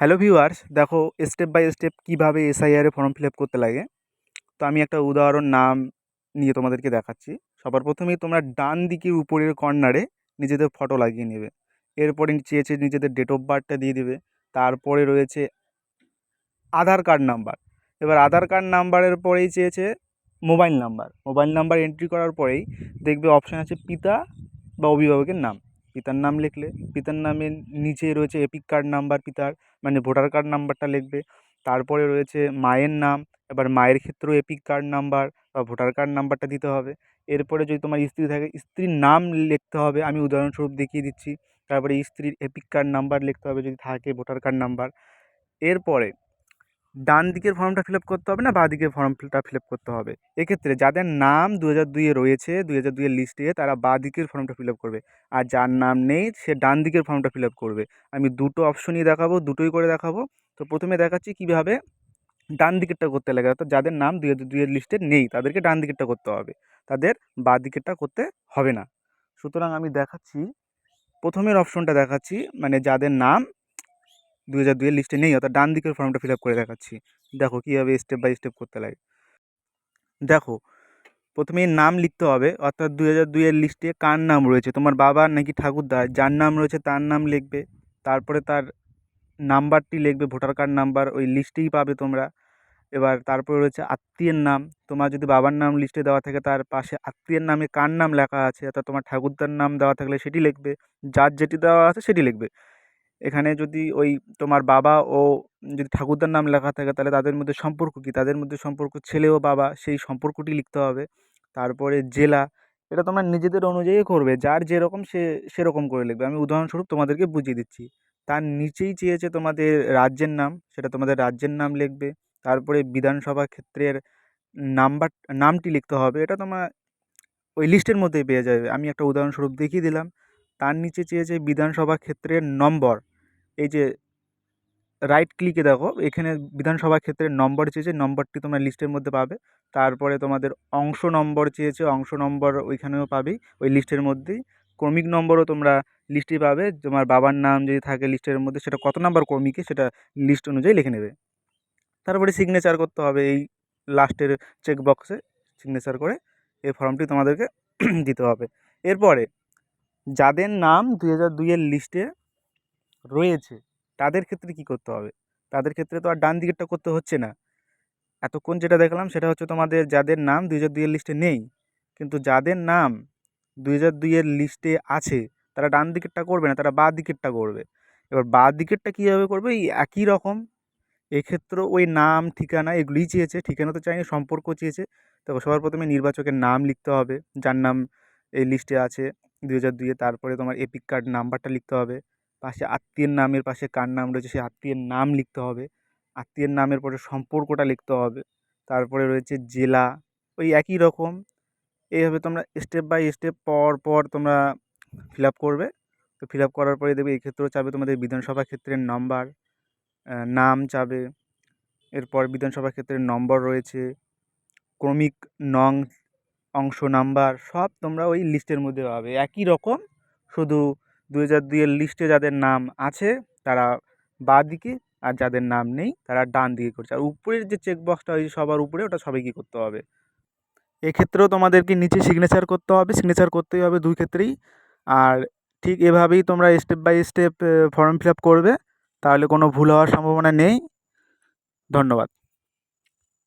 Hello viewers দেখো step by step কীভাবে SIR form fill up করতে লাগে? তো আমি একটা উদাহরণ নাম নিয়ে তোমাদেরকে দেখাচ্ছি। সবার প্রথমেই তোমরা ডান দিকের উপরের কর্নারে নিজেদের ফটো লাগিয়ে নেবে। এরপরে চেয়েছে নিজেদের ডেট অফ বার্থটা দিয়ে দেবে। তারপরে রয়েছে আধার কার্ড নাম্বার এবার আধার কার্ড নাম্বারের পরেই চেয়েছে mobile number mobile number entry করার পরেই দেখবে অপশান আছে পিতা বা অভিভাবকের নাম। পিতার নাম লিখলে। পিতার নামের নিচে রয়েছে এপিক কার্ড নাম্বার পিতার মানে ভোটার কার্ড নাম্বারটা লিখবে। তারপরে রয়েছে মায়ের নাম, এবার মায়ের ক্ষেত্রেও এপিক কার্ড নাম্বার বা ভোটার কার্ড নাম্বারটা দিতে হবে। এরপরে যদি তোমার স্ত্রী থাকে, স্ত্রীর নাম লিখতে হবে, আমি উদাহরণস্বরূপ দেখিয়ে দিচ্ছি। তারপরে স্ত্রীর এপিক কার্ড নাম্বার লিখতে হবে যদি থাকে ভোটার কার্ড নাম্বার। এরপরে ডান দিকের ফর্মটা ফিল আপ করতে হবে না, বাঁ দিকের ফর্মটা ফিল আপ করতে হবে। এক্ষেত্রে যাদের নাম দু হাজার দুইয়ে রয়েছে দু হাজার দুইয়ের লিস্টে তারা বাঁ দিকের ফর্মটা ফিল আপ করবে। আর যার নাম নেই, সে ডান দিকের ফর্মটা ফিল আপ করবে। আমি দুটো অপশনই দেখাবো, দুটোই করে দেখাবো। তো প্রথমে দেখাচ্ছি কীভাবে ডান দিকেরটা করতে লাগে। অর্থাৎ যাদের নাম দু হাজার দুইয়ের লিস্টে নেই, তাদেরকে ডান দিকেরটা করতে হবে। তাদের বাঁ দিকেরটা করতে হবে না। সুতরাং আমি দেখাচ্ছি, প্রথমের অপশনটা দেখাচ্ছি মানে যাদের নাম দু হাজার দুইয়ের লিস্টে নেই, অর্থাৎ ডান দিকের ফর্মটা ফিল আপ করে দেখাচ্ছি। দেখো কীভাবে স্টেপ বাই স্টেপ করতে লাগে। দেখো, প্রথমে নাম লিখতে হবে, অর্থাৎ দু হাজার দুইয়ের লিস্টে কার নাম রয়েছে? তোমার বাবা নাকি ঠাকুরদার যার নাম রয়েছে তার নাম লিখবে। তারপরে তার নাম্বারটি লিখবে ভোটার কার্ড নাম্বার ওই লিস্টেই পাবে তোমরা। এবার তারপরে রয়েছে আত্মীয়ের নাম। তোমার যদি বাবার নাম লিস্টে দেওয়া থাকে, তার পাশে আত্মীয়ের নামে কার নাম লেখা আছে? অর্থাৎ তোমার ঠাকুরদার নাম দেওয়া থাকলে সেটি লিখবে। যার যেটি দেওয়া আছে সেটি লিখবে। এখানে যদি ওই তোমার বাবা ও যদি ঠাকুরদার নাম লেখা থাকে, তাহলে তাদের মধ্যে সম্পর্ক কী? তাদের মধ্যে সম্পর্ক ছেলে ও বাবা, সেই সম্পর্কটি লিখতে হবে। তারপরে জেলা, এটা তোমরা নিজেদের অনুযায়ী করবে। যার যেরকম সে সেরকম করে লিখবে। আমি উদাহরণস্বরূপ তোমাদেরকে বুঝিয়ে দিচ্ছি। তার নিচেই চেয়েছে তোমাদের রাজ্যের নাম, সেটা তোমাদের রাজ্যের নাম লিখবে। তারপরে বিধানসভা ক্ষেত্রের নাম্বার, নামটি লিখতে হবে। এটা তোমার ওই লিস্টের মধ্যেই পেয়ে যাবে। আমি একটা উদাহরণস্বরূপ দেখিয়ে দিলাম। তার নিচে চেয়েছে বিধানসভা ক্ষেত্রের নম্বর। এই যে রাইট ক্লিকে দেখো, এখানে বিধানসভা ক্ষেত্রের নম্বর চেয়েছে, নম্বরটি তোমরা লিস্টের মধ্যে পাবে। তারপরে তোমাদের অংশ নম্বর চেয়েছে, অংশ নম্বর ওইখানেও পাবেই, ওই লিস্টের মধ্যেই। ক্রমিক নম্বরও তোমরা লিস্টে পাবে, তোমার বাবার নাম যদি থাকে লিস্টের মধ্যে, সেটা কত নাম্বার ক্রমিকে সেটা লিস্ট অনুযায়ী লিখে নেবে। তারপরে সিগনেচার করতে হবে এই লাস্টের চেক বক্সে সিগনেচার করে এই ফর্মটি তোমাদেরকে দিতে হবে। এরপরে যাদের নাম দুই হাজার দুইয়ের লিস্টে রয়েছে, তাদের ক্ষেত্রে কী করতে হবে? তাদের ক্ষেত্রে তো আর ডান দিকেরটা করতে হচ্ছে না। এতক্ষণ যেটা দেখলাম সেটা হচ্ছে তোমাদের যাদের নাম দুই হাজার দুইয়ের লিস্টে নেই, কিন্তু যাদের নাম দুই হাজার দুইয়ের লিস্টে আছে, তারা ডান দিকেরটা করবে না, তারা বাঁ দিকেরটা করবে। এবার বাঁ দিকেরটা কীভাবে করবে? এই একই রকম। এক্ষেত্রেও ওই নাম, ঠিকানা এগুলিই চেয়েছে, ঠিকানা তো চাইনি, সম্পর্ক চেয়েছে। তো সবার প্রথমে নির্বাচকের নাম লিখতে হবে, যার নাম এই লিস্টে আছে দু হাজার দুইয়ে তারপরে তোমার এপিক কার্ড নাম্বারটা লিখতে হবে। পাশে আত্মীয়ের নামের পাশে কার নাম রয়েছে, সেই আত্মীয়ের নাম লিখতে হবে। আত্মীয়ের নামের পরে সম্পর্কটা লিখতে হবে। তারপরে রয়েছে জেলা, ওই একই রকম। এইভাবে তোমরা স্টেপ বাই স্টেপ পর পর তোমরা ফিল আপ করবে। তো ফিল আপ করার পরে দেখবে এই ক্ষেত্রেও চাবে তোমাদের বিধানসভা ক্ষেত্রের নাম্বার নাম চাবে। এরপর বিধানসভা ক্ষেত্রের নম্বর রয়েছে। ক্রমিক নং অংশ নাম্বার সব তোমরা ওই লিস্টের মধ্যে পাবে। একই রকম, শুধু দু হাজার দুইয়ের লিস্টে যাদের নাম আছে, তারা বাঁ দিকে আর যাদের নাম নেই, তারা ডান দিকে করছে। আর উপরের যে চেক বক্সটা ওই সবার উপরে, ওটা সবাইকে করতে হবে? এক্ষেত্রেও তোমাদেরকে নিচে সিগনেচার করতে হবে সিগনেচার করতেই হবে দুই ক্ষেত্রেই। আর ঠিক এভাবেই তোমরা step by step form fill up করবে, তাহলে কোনো ভুল হওয়ার সম্ভাবনা নেই। ধন্যবাদ।